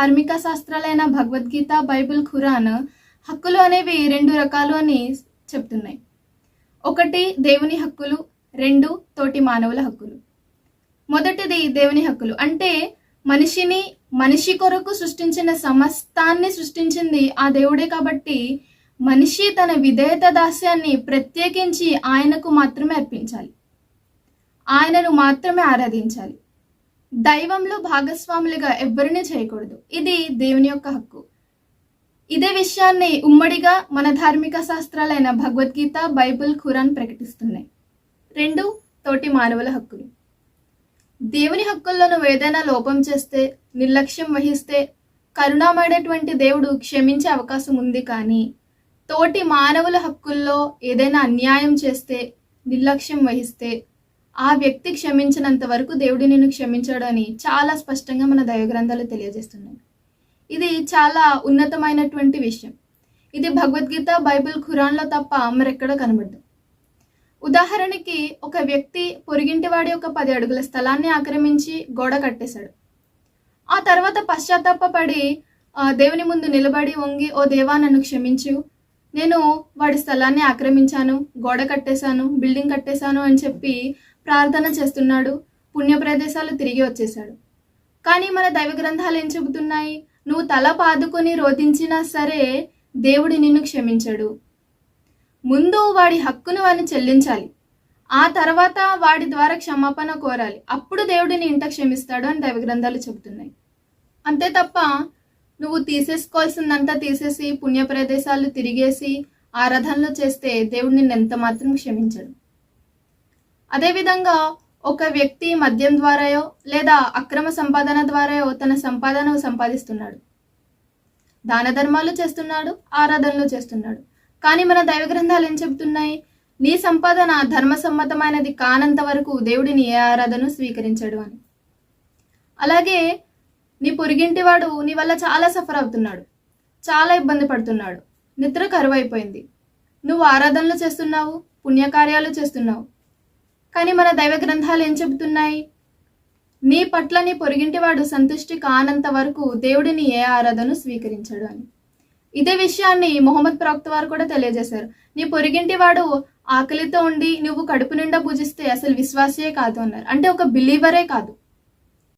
ధార్మిక శాస్త్రాలైన భగవద్గీత బైబిల్ ఖురాన్ హక్కులు అనేవి రెండు రకాలు అని చెప్తున్నాయి. ఒకటి దేవుని హక్కులు రెండు తోటి మానవుల హక్కులు. మొదటిది దేవుని హక్కులు. అంటే మనిషిని మనిషి కొరకు సృష్టించిన సమస్తాన్ని సృష్టించింది ఆ దేవుడే కాబట్టి మనిషి తన విధేయత దాస్యాన్ని ప్రత్యేకించి ఆయనకు మాత్రమే అర్పించాలి. ఆయనను మాత్రమే ఆరాధించాలి. దైవంలో భాగస్వాములుగా ఎవ్వరిని చేయకూడదు. ఇది దేవుని యొక్క హక్కు. ఇదే విషయాన్ని ఉమ్మడిగా మన ధార్మిక శాస్త్రాలైన భగవద్గీత బైబిల్ ఖురాన్ ప్రకటిస్తున్నాయి. రెండు తోటి మానవుల హక్కులు. దేవుని హక్కుల్లో నువ్వు ఏదైనా లోపం చేస్తే నిర్లక్ష్యం వహిస్తే కరుణామయుడటువంటి దేవుడు క్షమించే అవకాశం ఉంది కానీ తోటి మానవుల హక్కుల్లో ఏదైనా అన్యాయం చేస్తే నిర్లక్ష్యం వహిస్తే ఆ వ్యక్తి క్షమించినంత వరకు దేవుడు నిన్ను క్షమించాడు అని చాలా స్పష్టంగా మన దైవ గ్రంథాలు తెలియజేస్తున్నాయి. ఇది చాలా ఉన్నతమైనటువంటి విషయం. ఇది భగవద్గీత బైబిల్ ఖురాన్లో తప్ప మరెక్కడో కనబడదు. ఉదాహరణకి ఒక వ్యక్తి పొరిగింటివాడి యొక్క పది అడుగుల స్థలాన్ని ఆక్రమించి గోడ కట్టేశాడు. ఆ తర్వాత పశ్చాత్తాపడి దేవుని ముందు నిలబడి వంగి ఓ దేవా నన్ను క్షమించు. నేను వాడి స్థలాన్ని ఆక్రమించాను గోడ కట్టేశాను బిల్డింగ్ కట్టేశాను అని చెప్పి ప్రార్థన చేస్తున్నాడు. పుణ్య ప్రదేశాలు తిరిగి వచ్చేశాడు. కానీ మన దైవ గ్రంథాలు ఏం చెబుతున్నాయి? నువ్వు తల పాదుకొని రోధించినా సరే దేవుడు నిన్ను క్షమించడు. ముందు వాడి హక్కును వాడిని చెల్లించాలి. ఆ తర్వాత వాడి ద్వారా క్షమాపణ కోరాలి. అప్పుడు దేవుడిని ఇంట క్షమిస్తాడు అని దైవ గ్రంథాలు చెబుతున్నాయి. అంతే తప్ప నువ్వు తీసేసుకోవాల్సిందంతా తీసేసి పుణ్య ప్రదేశాలు తిరిగేసి ఆరాధనలు చేస్తే దేవుడు నిన్ను ఎంత మాత్రం క్షమించడు. అదేవిధంగా ఒక వ్యక్తి మద్యం ద్వారాయో లేదా అక్రమ సంపాదన ద్వారాయో తన సంపాదన సంపాదిస్తున్నాడు. దాన ధర్మాలు చేస్తున్నాడు ఆరాధనలు చేస్తున్నాడు. కానీ మన దైవ గ్రంథాలు ఏం చెబుతున్నాయి? నీ సంపాదన ధర్మసమ్మతమైనది కానంత వరకు దేవుడిని ఏ ఆరాధన స్వీకరించడు అని. అలాగే నీ పొరిగింటి వాడు నీ వల్ల చాలా సఫర్ అవుతున్నాడు. చాలా ఇబ్బంది పడుతున్నాడు. నిద్ర కరువైపోయింది. నువ్వు ఆరాధనలు చేస్తున్నావు పుణ్యకార్యాలు చేస్తున్నావు. కానీ మన దైవ గ్రంథాలు ఏం చెబుతున్నాయి? నీ పట్ల నీ పొరిగింటివాడు సంతుష్టి కానంత వరకు దేవుడిని ఏ ఆరాధను స్వీకరించడు అని. ఇదే విషయాన్ని మొహమ్మద్ ప్రవక్త వారు కూడా తెలియజేశారు. నీ పొరిగింటి వాడు ఆకలితో ఉండి నువ్వు కడుపు నిండా పూజిస్తే అసలు విశ్వాసే కాదు అన్నారు. అంటే ఒక బిలీవరే కాదు.